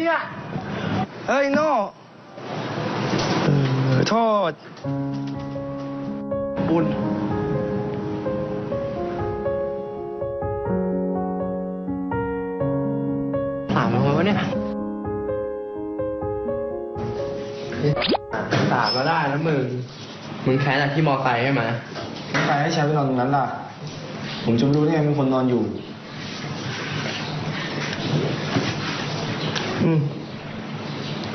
เนี่ย เฮ้ยโน่เออโทษ บุญถามทำไมวะเนี่ยตากก็ได้นะมึง มึงแค้นจากที่มอไซค์ใช่ไหม ใครให้ใช้ไปนอนตรงนั้นล่ะ ผมจะไม่รู้ได้ไงมีคนนอนอยู่ อืม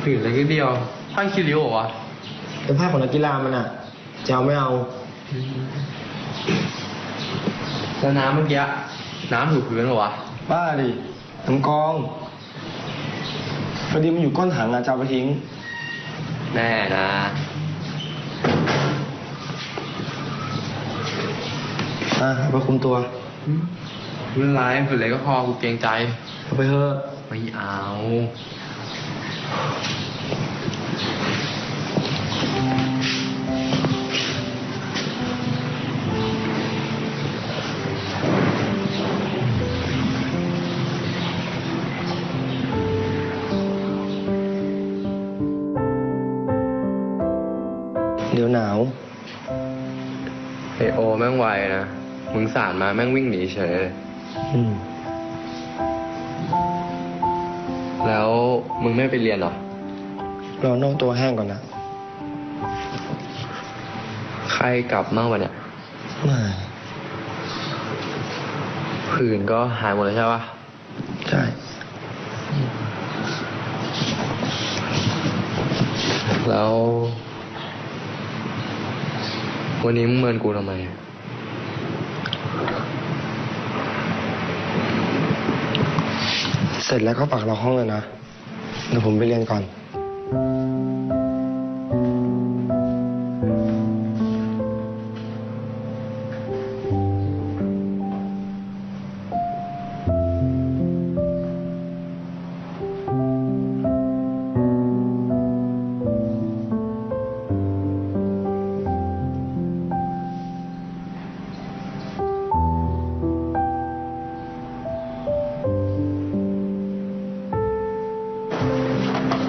ผืนเล็กนิดเดียวช่าคิริวเหรอวะเป็นภาพของนักกีฬามันอะจะเอาไม่เอา แล้วน้ำเมื่อกี้น้ำถูพื้นเหรอวะบ้าดิน้ำกองพอดีมันอยู่ก้นถังอะจะเอาไปทิ้ง แน่นะอะเอาไปคุมตัวไม่เป็นไรผืนเล็กก็พอกูเกรงใจ เอาไปเถอะ ไม่เอา เดี๋ยวหนาว ไอโอแม่งไวนะ มึงสานมาแม่งวิ่งหนีเฉยอืม มึงไม่ไปเรียนเหรอรอโน่ตัวแห้งก่อนนะ ใครกลับมั่งวะเนี่ยไม่ ผื่นก็หายหมดแล้วใช่ปะใช่ แล้ว วันนี้มึงเมินกูทำไม เสร็จแล้วก็ฝากเราห้องเลยนะ เดี๋ยวผมไปเรียนก่อน